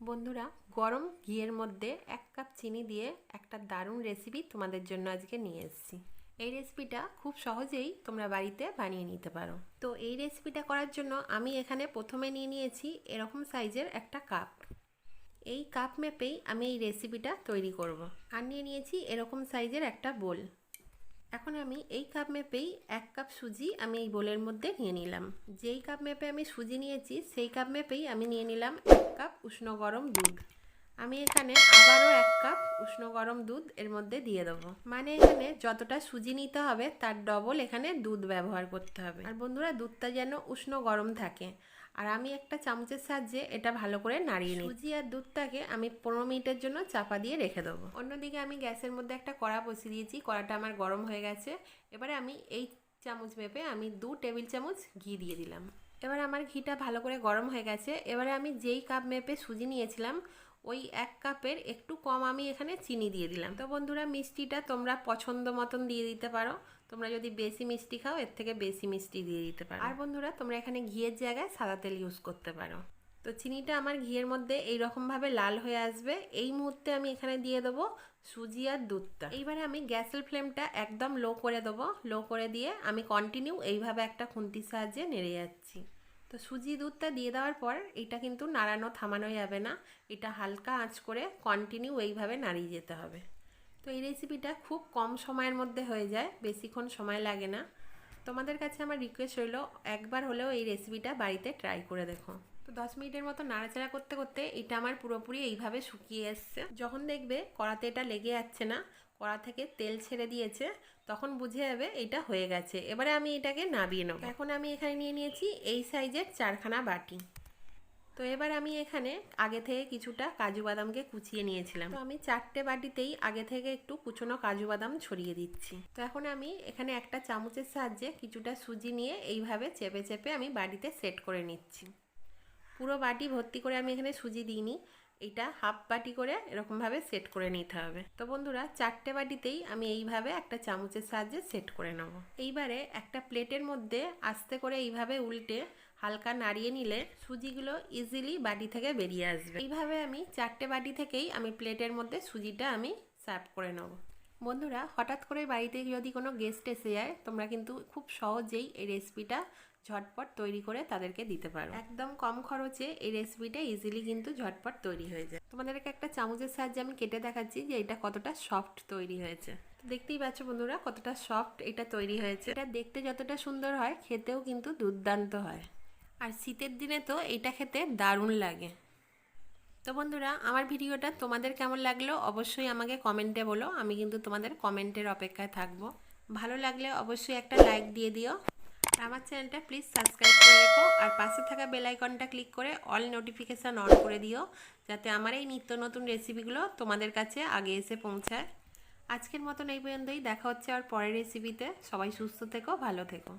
বন্ধুরা, গরম ঘিয়ের মধ্যে এক কাপ চিনি দিয়ে একটা দারুণ রেসিপি তোমাদের জন্য আজকে নিয়ে এসেছি। এই রেসিপিটা খুব সহজেই তোমরা বাড়িতে বানিয়ে নিতে পারো। তো এই রেসিপিটা করার জন্য আমি এখানে প্রথমে নিয়ে নিয়েছি এরকম সাইজের একটা কাপ এই কাপ মেপেই আমি এই রেসিপিটা তৈরি করব। আর নিয়ে নিয়েছি এরকম সাইজের একটা বোল এখন আমি এই কাপ মেপেই এক কাপ সুজি আমি এই বোলের মধ্যে নিয়ে নিলাম। যেই কাপ মেপে আমি সুজি নিয়েছি, সেই কাপ মেপেই আমি নিয়ে নিলাম এক কাপ উষ্ণ গরম দুধ। আমি এখানে আবারও এক কাপ উষ্ণ গরম দুধ এর মধ্যে দিয়ে দেবো। মানে এখানে যতটা সুজি নিতে হবে, তার ডবল এখানে দুধ ব্যবহার করতে হবে। আর বন্ধুরা, দুধটা যেন উষ্ণ গরম থাকে। আর আমি একটা চামচের সাহায্যে এটা ভালো করে নাড়িয়ে নিই সুজি আর দুধটাকে আমি পনেরো মিনিটের জন্য চাপা দিয়ে রেখে দেবো। অন্যদিকে আমি গ্যাসের মধ্যে একটা কড়া বসিয়ে দিয়েছি। কড়াটা আমার গরম হয়ে গেছে। এবারে আমি এই চামচ মেপে আমি দু টেবিল চামচ ঘি দিয়ে দিলাম। এবার আমার ঘিটা ভালো করে গরম হয়ে গেছে। এবারে আমি যেই কাপ মেপে সুজি নিয়েছিলাম, ওই এক কাপের একটু কম আমি এখানে চিনি দিয়ে দিলাম। তো বন্ধুরা, মিষ্টিটা তোমরা পছন্দ মতন দিয়ে দিতে পারো। তোমরা যদি বেশি মিষ্টি খাও, এর থেকে বেশি মিষ্টি দিয়ে দিতে পারো। আর বন্ধুরা, তোমরা এখানে ঘিয়ের জায়গায় সাদা তেল ইউজ করতে পারো। তো চিনিটা আমার ঘিয়ের মধ্যে এই রকমভাবে লাল হয়ে আসবে। এই মুহূর্তে আমি এখানে দিয়ে দেবো সুজি আর দুধটা। এইবারে আমি গ্যাসের ফ্লেমটা একদম লো করে দেবো। লো করে দিয়ে আমি কন্টিনিউ এইভাবে একটা খুন্তির সাহায্যে নেড়ে যাচ্ছি। তো সুজি দুধটা দিয়ে দেওয়ার পর এটা কিন্তু নাড়ানো থামানো যাবে না। এটা হালকা আঁচ করে কন্টিনিউ এইভাবে নাড়িয়ে যেতে হবে। তো এই রেসিপিটা খুব কম সময়ের মধ্যে হয়ে যায়, বেশিক্ষণ সময় লাগে না। তোমাদের কাছে আমার রিকোয়েস্ট রইল, একবার হলেও এই রেসিপিটা বাড়িতে ট্রাই করে দেখো। তো দশ মিনিটের মতো নাড়াচাড়া করতে করতে এটা আমার পুরোপুরি এইভাবে শুকিয়ে এসছে। যখন দেখবে কড়াতে এটা লেগে যাচ্ছে না, কড়া থেকে তেল ছেড়ে দিয়েছে, তখন বুঝে যাবে এটা হয়ে গেছে। এবারে আমি এটাকে নাবিয়ে নেব। এখন আমি এখানে নিয়ে নিয়েছি এই সাইজের চারখানা বাটি। তো এবার আমি এখানে আগে থেকে কিছুটা কাজু বাদামকে কুচিয়ে নিয়েছিলাম। তো আমি চারটে বাটিতেই আগে থেকে একটু কুচনো কাজু বাদাম ছড়িয়ে দিচ্ছি। তো এখন আমি এখানে একটা চামচের সাহায্যে কিছুটা সুজি নিয়ে এইভাবে চেপে চেপে আমি বাটিতে সেট করে নিচ্ছি। পুরো বাটি ভর্তি করে আমি এখানে সুজি দিইনি। এটা হাফ বাটি করে এরকমভাবে সেট করে নিতে হবে। তো বন্ধুরা, চারটে বাটিতেই আমি এইভাবে একটা চামচের সাহায্যে সেট করে নেব। এইবারে একটা প্লেটের মধ্যে আস্তে করে এইভাবে উল্টে হালকা নাড়িয়ে নিলে সুজিগুলো ইজিলি বাটি থেকে বেরিয়ে আসবে। এইভাবে আমি চারটে বাটি থেকেই আমি প্লেটের মধ্যে সুজিটা আমি সার্ভ করে নেব। বন্ধুরা, হঠাৎ করে বাড়িতে যদি কোনো গেস্ট এসে যায়, তোমরা কিন্তু খুব সহজেই এই রেসিপিটা ঝটপট তৈরি করে তাদেরকে দিতে পারো। একদম কম খরচে এই রেসিপিটা ইজিলি কিন্তু ঝটপট তৈরি হয়ে যায়। তোমাদেরকে একটা চামচের সাহায্যে আমি কেটে দেখাচ্ছি যে এটা কতটা সফট তৈরি হয়েছে। তো দেখতেই পাচ্ছ বন্ধুরা, কতটা সফট এটা তৈরি হয়েছে। এটা দেখতে যতটা সুন্দর হয়, খেতেও কিন্তু দুর্দান্ত হয়। আর শীতের দিনে তো এটা খেতে দারুণ লাগে। তো বন্ধুরা, আমার ভিডিওটা তোমাদের কেমন লাগল অবশ্যই আমাকে কমেন্টে বলো। আমি কিন্তু তোমাদের কমেন্টের অপেক্ষায় থাকব। ভালো লাগলে অবশ্যই একটা লাইক দিয়ে দিও। আমার চ্যানেলটা প্লিজ সাবস্ক্রাইব করে রেখো। আর পাশে থাকা বেল আইকনটা ক্লিক করে অল নোটিফিকেশান অন করে দিও, যাতে আমার এই নিত্য নতুন রেসিপিগুলো তোমাদের কাছে আগে এসে পৌঁছায়। আজকের মতন এই পর্যন্তই। দেখা হচ্ছে আর পরের রেসিপিতে সবাই সুস্থ থেকো, ভালো থেকো।